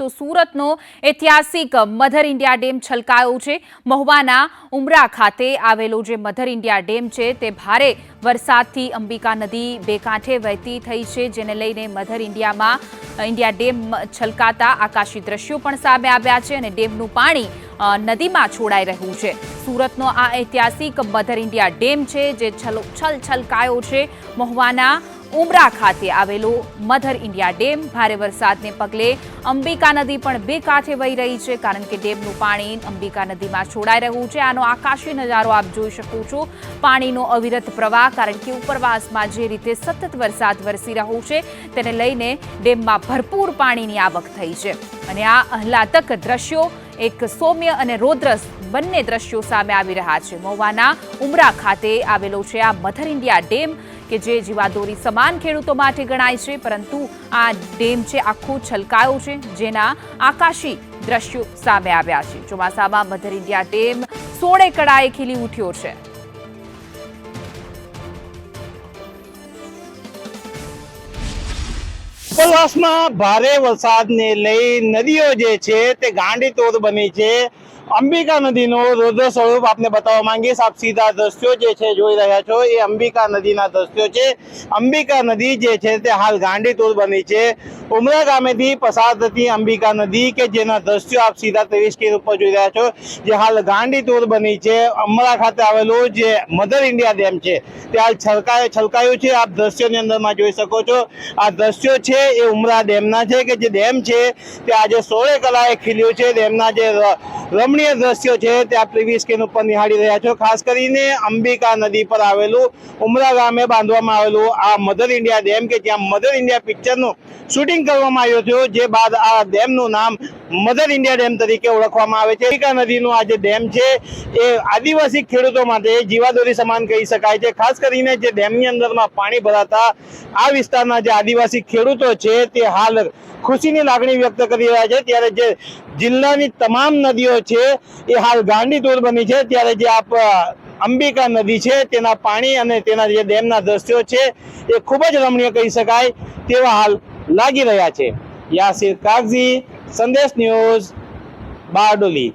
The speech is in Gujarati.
તો સુરતનો ઐતિહાસિક મધર ઇન્ડિયા ડેમ છલકાયો છે. મહુવાના ઉમરા ખાતે આવેલો જે મધર ઇન્ડિયા ડેમ છે તે ભારે વરસાદથી અંબિકા નદી બે કાંઠે વહેતી થઈ છે, જેને લઈને મધર ઇન્ડિયામાં ઇન્ડિયા ડેમ છલકાતા આકાશી દ્રશ્યો પણ સામે આવ્યા છે અને ડેમનું પાણી નદીમાં છોડાઈ રહ્યું છે. સુરતનો આ ઐતિહાસિક મધર ઇન્ડિયા ડેમ છે, જે છલ છલ છલકાયો છે. મહુવાના ઉમરા ખાતે આવેલો મધર ઇન્ડિયા ડેમ. ભારે વરસાદને પગલે અંબિકા નદી પણ બે કાંઠે વહી રહી છે, કારણ કે ડેમનું પાણી અંબિકા નદીમાં છોડાઈ રહ્યું છે. આનો આકાશી નજારો આપ જોઈ શકો છો. પાણીનો અવિરત પ્રવાહ, કારણ કે ઉપરવાસમાં જે રીતે સતત વરસાદ વરસી રહ્યો છે, તેને લઈને ડેમમાં ભરપૂર પાણીની આવક થઈ છે. અને આ આહલાદક દ્રશ્યો એક સૌમ્ય અને રોદ્રસ બંને દ્રશ્યો સામે આવી રહ્યા છે. મહુવાના ઉમરા ખાતે આવેલો છે આ મધર ઇન્ડિયા ડેમ. કે જે જીવાદોરી સમાન ખેડૂતો માટે ગણાય છે, પરંતુ આ ડેમ છે આખો છલકાયો છે, જેના આકાશી દ્રશ્યો સામે આવ્યા છે. ચોમાસામાં મધર ઇન્ડિયા ડેમ સોળે કડાએ ખીલી ઉઠ્યો છે. ઉપરવાસમાં ભારે વરસાદને લઈ નદીઓ જે છે તે ગાંડીતોડ બની છે. અંબિકા નદીનો રુદ્ર સ્વરૂપ આપને બતાવવા માંગીશ આપ સીધા દ્રશ્યો જે છે જોઈ રહ્યા છો, એ અંબિકા નદીના દ્રશ્યો છે. અંબિકા નદી જે છે તે હાલ ગાંડી તૂર બની છે. ઉમરા ગામેથી પસાર થતી અંબિકા નદી કે જેના દ્રશ્યો આપ સીધા ત્રેવીસ કે ઉપર જોઈ રહ્યા છો, જે હાલ ગાંડી તૂર બની છે. અમરા ખાતે આવેલું જે મધર ઇન્ડિયા ડેમ છે, તે હાલ છલકાય, છલકાયું છે. આપ દ્રશ્યોની અંદરમાં જોઈ શકો છો. આ દ્રશ્યો છે એ ઉમરા ડેમના છે કે જે ડેમ છે, તે આજે સોળે કલાએ ખીલ્યું છે. ડેમના જે ર- રમણીય દ્રશ્યો છે તે પ્રીવી ટીવી ઉપર નિહાળી રહ્યા છો. ખાસ કરીને અંબિકા નદી પર આવેલું ઉમરા ગામે બાંધવામાં આવેલું આ મધર ઇન્ડિયા ડેમ કે જ્યાં મધર ઇન્ડિયા પિક્ચરનું શૂટિંગ કરવામાં આવ્યું હતું જે બાદ આ ડેમનું નામ મધર ઇન્ડિયા ડેમ તરીકે ઓળખવામાં આવે છે. અંબિકા નદીનું આ જે ડેમ છે, એ આદિવાસી ખેડૂતો માટે જીવાદોરી સમાન કહી શકાય છે. ખાસ કરીને જે ડેમની અંદરમાં પાણી ભરાતા આ વિસ્તારના જે આદિવાસી ખેડૂતો છે, તે હાલ ખુશીની લાગણી વ્યક્ત કરી રહ્યા છે. ત્યારે જે જિલ્લાની તમામ નદીઓ છે, એ હાલ ગાંડી તોડ બની છે. ત્યારે જે આપ, અંબિકા નદી છે, તેના પાણી અને તેના જે ડેમના દ્રશ્યો છે, એ ખૂબ જ રમણીય કહી શકાય તેવા હાલ લાગી રહ્યા છે. યાસિર કાગઝી સંદેશ ન્યૂઝ બારડોલી.